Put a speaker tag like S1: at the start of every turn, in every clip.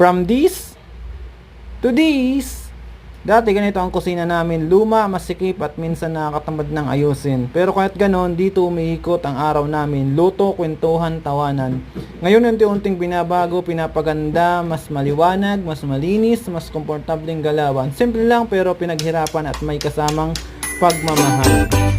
S1: From this to this. Dati ganito ang kusina namin, luma, masikip at minsan nakakatamad ng ayusin. Pero kahit ganon, dito umiikot ang araw namin, luto, kwentuhan, tawanan. Ngayon unti-unting binabago, pinapaganda, mas maliwanag, mas malinis, mas komportableng galawan. Simple lang pero pinaghirapan at may kasamang pagmamahal.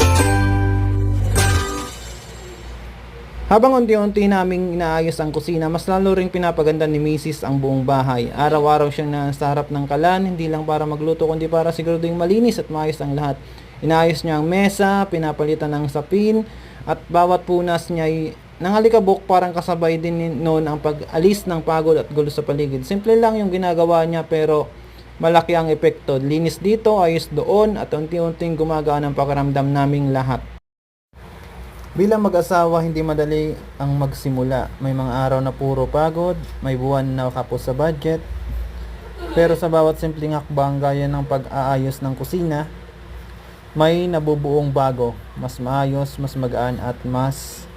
S1: Habang unti-unti naming inaayos ang kusina, mas lalo ring pinapaganda ni Mrs. ang buong bahay. Araw-araw siyang nasa harap ng kalan, hindi lang para magluto kundi para siguraduhin malinis at maayos ang lahat. Inaayos niya ang mesa, pinapalitan ng sapin, at bawat punas niya ay nangalikabok parang kasabay din noon ang pag-alis ng pagod at gulo sa paligid. Simple lang yung ginagawa niya pero malaki ang epekto. Linis dito, ayos doon at unti-unting gumagaan ang pakiramdam naming lahat. Bilang mag-asawa, hindi madali ang magsimula. May mga araw na puro pagod, may buwan na kapos sa budget. Pero sa bawat simpleng hakbang gaya ng pag-aayos ng kusina, may nabubuong bago. Mas maayos, mas magaan at mas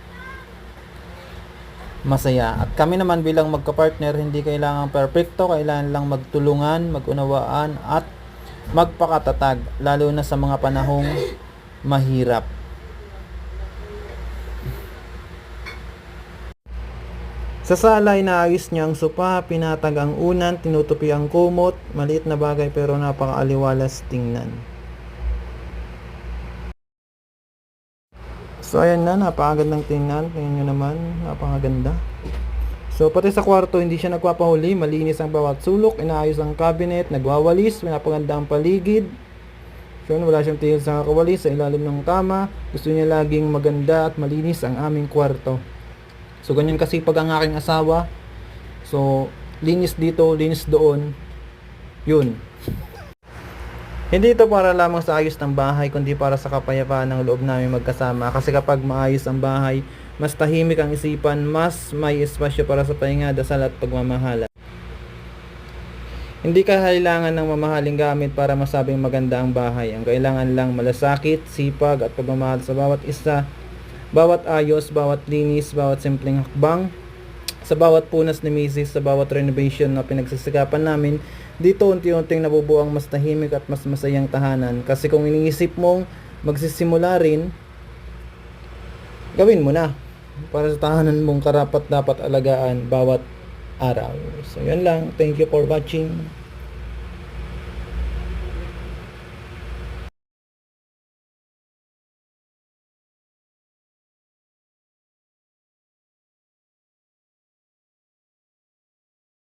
S1: masaya. At kami naman bilang magka-partner, hindi kailangan perfecto, kailangan lang magtulungan, magunawaan at magpakatatag, lalo na sa mga panahong mahirap. Sa sala, inaayos niya ang sopa, pinatag ang unan, tinutupi ang kumot, maliit na bagay pero napakaaliwalas tingnan. So ayan na, napakagandang tingnan, tingnan nyo naman, napakaganda. So pati sa kwarto, hindi siya nagpapahuli, malinis ang bawat sulok, inaayos ang cabinet, nagwawalis, pinapaganda ang paligid. So wala siyang tigil sa kakawalis, sa ilalim ng tama, gusto niya laging maganda at malinis ang aming kwarto. So ganyan kasi pag ang aking asawa. So linis dito, linis doon. Yun. Hindi ito para lamang sa ayos ng bahay, kundi para sa kapayapaan ng loob namin magkasama. Kasi kapag maayos ang bahay, mas tahimik ang isipan, mas may espasyo para sa pahinga, dasal at pagmamahala. Hindi ka kailangan ng mamahaling gamit para masabing maganda ang bahay. Ang kailangan lang malasakit, sipag at pagmamahal sa bawat isa bawat ayos, bawat linis, bawat simpleng hakbang, sa bawat punas ni Mrs., sa bawat renovation na pinagsasikapan namin, dito unti-unting nabubuo ang mas tahimik at mas masayang tahanan. Kasi kung iniisip mong magsisimula rin, gawin mo na. Para sa tahanan mong karapat dapat alagaan bawat araw. So, yun lang. Thank you for watching.